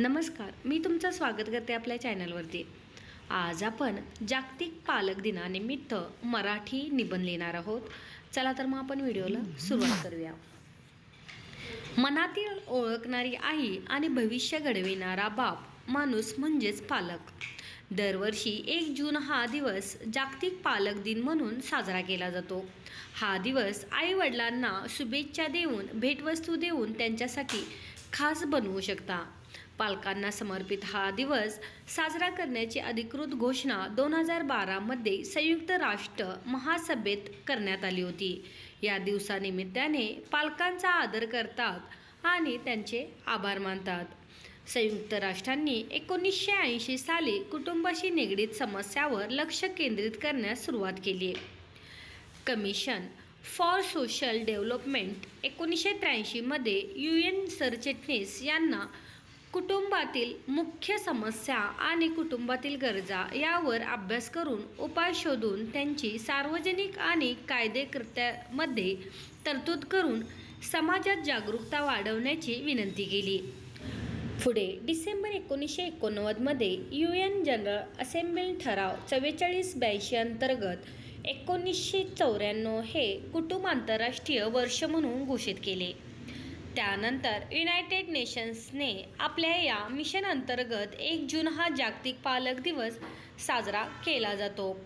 नमस्कार मी तुमचं स्वागत करते आपल्या चॅनलवरती. आज आपण जागतिक पालक दिनानिमित्त मराठी निबंध लिहिणार आहोत. चला तर मग आपण व्हिडिओला सुरुवात करूया. मनातील ओळखणारी आई आणि भविष्य घडविणारा बाप माणूस म्हणजेच पालक. दरवर्षी एक जून हा दिवस जागतिक पालक दिन म्हणून साजरा केला जातो. हा दिवस आई वडिलांना शुभेच्छा देऊन भेटवस्तू देऊन त्यांच्यासाठी खास बनवू शकता. पालकांना समर्पित हा दिवस साजरा करण्याची अधिकृत घोषणा दोन हजार बारामध्ये संयुक्त राष्ट्र महासभेत करण्यात आली होती. या दिवसानिमित्ताने पालकांचा आदर करतात आणि त्यांचे आभार मानतात. संयुक्त राष्ट्रांनी एकोणीसशे ऐंशी साली कुटुंबाशी निगडीत समस्यावर लक्ष केंद्रित करण्यास सुरुवात केली. कमिशन फॉर सोशल डेव्हलपमेंट एकोणीसशे त्र्याऐंशीमध्ये यू एन सरचिटणीस यांना कुटुंबातील मुख्य समस्या आणि कुटुंबातील गरजा यावर अभ्यास करून उपाय शोधून त्यांची सार्वजनिक आणि कायदेकृत्यामध्ये तरतूद करून समाजात जागरूकता वाढवण्याची विनंती केली. पुढे डिसेंबर एकोणीसशे एकोणनव्वदमध्ये यू एन जनरल असेंब्ली ठराव चव्वेचाळीस ब्याऐंशी अंतर्गत एकोणीसशे चौऱ्याण्णव हे कुटुंब आंतरराष्ट्रीय वर्ष म्हणून घोषित केले. त्यानंतर युनायटेड नेशन्सने आपल्या या मिशन अंतर्गत एक जून हा जागतिक पालक दिवस साजरा केला जातो.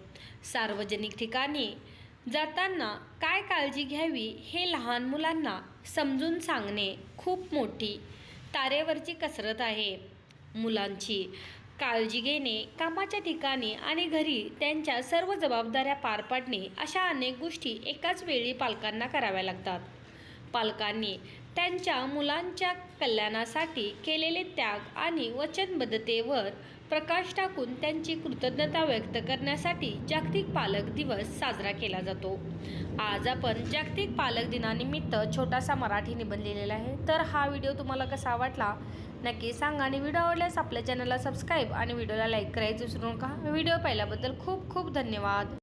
सार्वजनिक ठिकाणी जाताना काय काळजी घ्यावी हे लहान मुलांना समजून सांगणे खूप मोठी तारेवरची कसरत आहे. मुलांची काळजी घेणे कामाच्या ठिकाणी आणि घरी त्यांच्या सर्व जबाबदाऱ्या पार पाडणे अशा अनेक गोष्टी एकाच वेळी पालकांना कराव्या लागतात. पालकांनी त्यांच्या मुलांच्या कल्याणासाठी केलेले त्याग आणि वचनबद्धतेवर प्रकाश टाकून त्यांची कृतज्ञता व्यक्त करण्यासाठी जागतिक पालक दिवस साजरा केला जातो. आज आपण जागतिक पालक दिनानिमित्त छोटासा मराठी निबंध लिहिलेला आहे. तर हा व्हिडिओ तुम्हाला कसा वाटला? नक्की सांगा आणि व्हिडिओ आवडल्यास आपल्या चॅनलला सबस्क्राईब आणि व्हिडिओला लाईक करायचं विसरू नका. व्हिडिओ पाहिल्याबद्दल खूप खूप धन्यवाद.